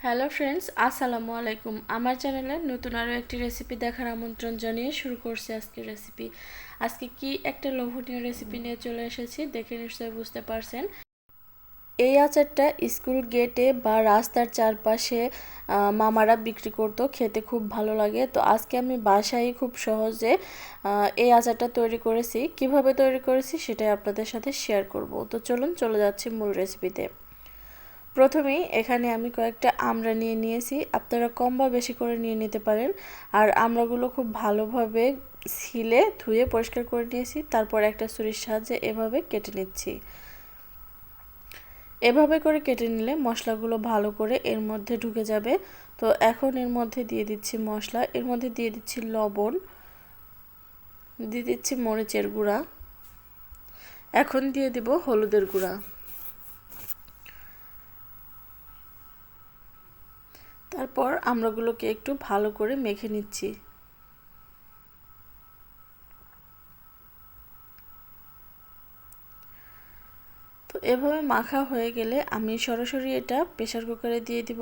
Hello friends আসসালামু আলাইকুম। আমার চ্যানেলে নতুন আরও একটি রেসিপি দেখার আমন্ত্রণ জানিয়ে শুরু করছি আজকের রেসিপি আজকে কি একটা লোভনীয় রেসিপি নিয়ে চলে এসেছি দেখে নিশ্চয়ই বুঝতে পারছেন। এই আচারটা স্কুল গেটে বা রাস্তার চারপাশে মামারা বিক্রি করতো, খেতে খুব ভালো লাগে। তো আজকে আমি বাসায় খুব সহজে এই আচারটা তৈরি করেছি। কীভাবে তৈরি করেছি সেটাই আপনাদের সাথে শেয়ার করব। তো চলুন চলে যাচ্ছি মূল রেসিপিতে প্রথমেই এখানে আমি কয়েকটা আমড়া নিয়ে নিয়েছি। আপনারা কম বা বেশি করে নিয়ে নিতে পারেন। আর আমড়াগুলো খুব ভালোভাবে ছিলে, ধুয়ে পরিষ্কার করে নিয়েছি। তারপর একটা ছুরির সাহায্যে এভাবে কেটে নিচ্ছি। এভাবে করে কেটে নিলে মশলাগুলো ভালো করে এর মধ্যে ঢুকে যাবে। তো এখন এর মধ্যে দিয়ে দিচ্ছি মশলা। এর মধ্যে দিয়ে দিচ্ছি লবণ, দিয়ে দিচ্ছি মরিচের গুঁড়া। এখন দিয়ে দিব হলুদের গুঁড়া। তারপর আমরাগুলোকে একটু ভালো করে মেখে নিচ্ছি। তো এভাবে মাখা হয়ে গেলে আমি সরাসরি এটা প্রেশার কুকারে দিয়ে দিব।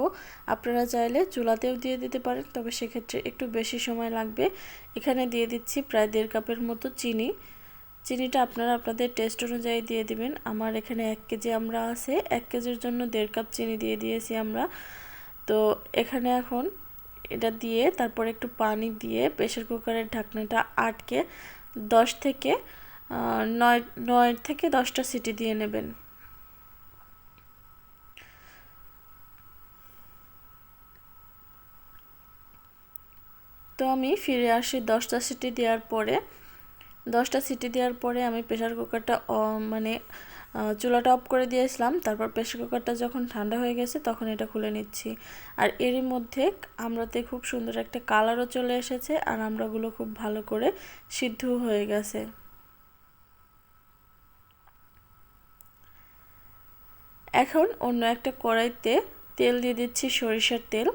আপনারা চাইলে চুলাতেও দিয়ে দিতে পারেন, তবে সেক্ষেত্রে একটু বেশি সময় লাগবে। এখানে দিয়ে দিচ্ছি প্রায় দেড় কাপের মতো চিনি। চিনিটা আপনারা আপনাদের টেস্ট অনুযায়ী দিয়ে দিবেন। আমার এখানে এক কেজি আমরা আছে, এক কেজির জন্য দেড় কাপ চিনি দিয়ে দিয়েছি আমরা। তো এখানে এখন এটা দিয়ে তারপর একটু পানি দিয়ে প্রেশার কুকারের ঢাকনাটা আটকে দশ থেকে নয় নয় থেকে দশটা সিটি দিয়ে নেবেন। তো আমি ফিরে আসি দশটা সিটি দেওয়ার পরে। দশটা সিটি দেওয়ার পরে আমি প্রেশার কুকারটা মানে চুলাটা অফ করে দিয়েছিলাম, তারপর প্রেশার কুকারটা যখন ঠান্ডা হয়ে গেছে তখন এটা খুলে নিচ্ছি। আর এরই মধ্যে আমরাতে খুব সুন্দর একটা কালারও চলে এসেছে আর আমরাগুলো খুব ভালো করে সিদ্ধ হয়ে গেছে। এখন অন্য একটা কড়াইতে তেল দিয়ে দিচ্ছি সরিষার তেল।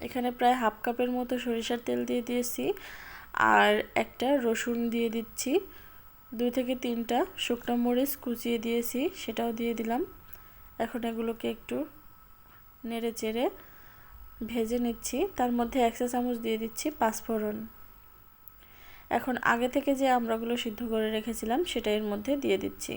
এখানে প্রায় হাফ কাপের মতো সরিষার তেল দিয়ে দিয়েছি। আর একটা রসুন দিয়ে দিচ্ছি। দুই থেকে তিনটা শুকনো মরিচ কুচিয়ে দিয়েছি, সেটাও দিয়ে দিলাম। এখন এগুলোকে একটু নেড়ে চেড়ে ভেজে নিচ্ছি। তার মধ্যে এক চা চামচ দিয়ে দিচ্ছি পাঁচফোড়ন। এখন আগে থেকে যে আমরাগুলো সিদ্ধ করে রেখেছিলাম, সেটা এর মধ্যে দিয়ে দিচ্ছি।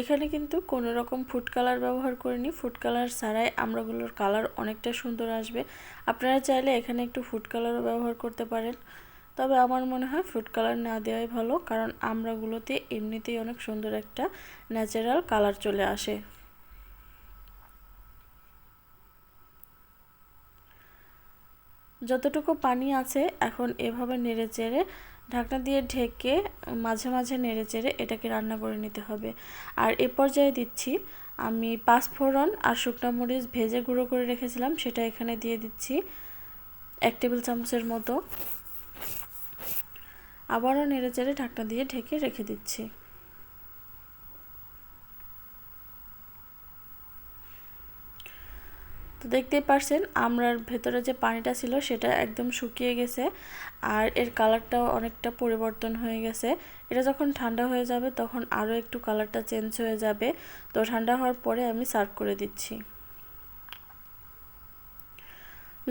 এখানে কিন্তু কোনো রকম ফুড কালার ব্যবহার করিনি। ফুড কালার ছাড়াই আমরাগুলোর কালার অনেকটা সুন্দর আসবে। আপনারা চাইলে এখানে একটু ফুড কালারও ব্যবহার করতে পারেন। তবে আমার মনে হয় ফুড কালার না দেওয়াই ভালো, কারণ আমরাগুলোতে এমনিতেই অনেক সুন্দর একটা ন্যাচারাল কালার চলে আসে। যতটুকু পানি আছে, এখন এভাবে নেড়ে চেড়ে ঢাকনা দিয়ে ঢেকে মাঝে মাঝে নেড়ে চেড়ে এটাকে রান্না করে নিতে হবে। আর এ পর্যায়ে দিচ্ছি আমি পাঁচফোড়ন আর শুকনো মরিচ ভেজে গুঁড়ো করে রেখেছিলাম, সেটা এখানে দিয়ে দিচ্ছি এক টেবিল চামচের মতো। আবারও নেড়ে চেড়ে ঢাকনা দিয়ে ঢেকে রেখে দিচ্ছি। তো দেখতেই পারছেন, আমরার ভেতরে যে পানিটা ছিল সেটা একদম শুকিয়ে গেছে আর এর কালারটাও অনেকটা পরিবর্তন হয়ে গেছে। এটা যখন ঠান্ডা হয়ে যাবে তখন আরও একটু কালারটা চেঞ্জ হয়ে যাবে। তো ঠান্ডা হওয়ার পরে আমি সার্ভ করে দিচ্ছি।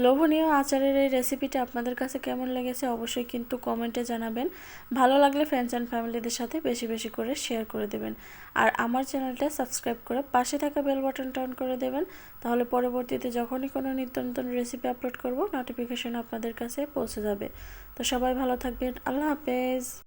লোভনীয় আচারের এই রেসিপিটা আপনাদের কাছে কেমন লেগেছে অবশ্যই কিন্তু কমেন্টে জানাবেন। ভালো লাগলে ফ্রেন্ডস অ্যান্ড ফ্যামিলিদের সাথে বেশি বেশি করে শেয়ার করে দেবেন। আর আমার চ্যানেলটা সাবস্ক্রাইব করে পাশে থাকা বেল বাটনটা অন করে দেবেন। তাহলে পরবর্তীতে যখনই কোনো নিত্য নতুন রেসিপি আপলোড করব নোটিফিকেশন আপনাদের কাছে পৌঁছে যাবে। তো সবাই ভালো থাকবেন। আল্লাহ হাফেজ।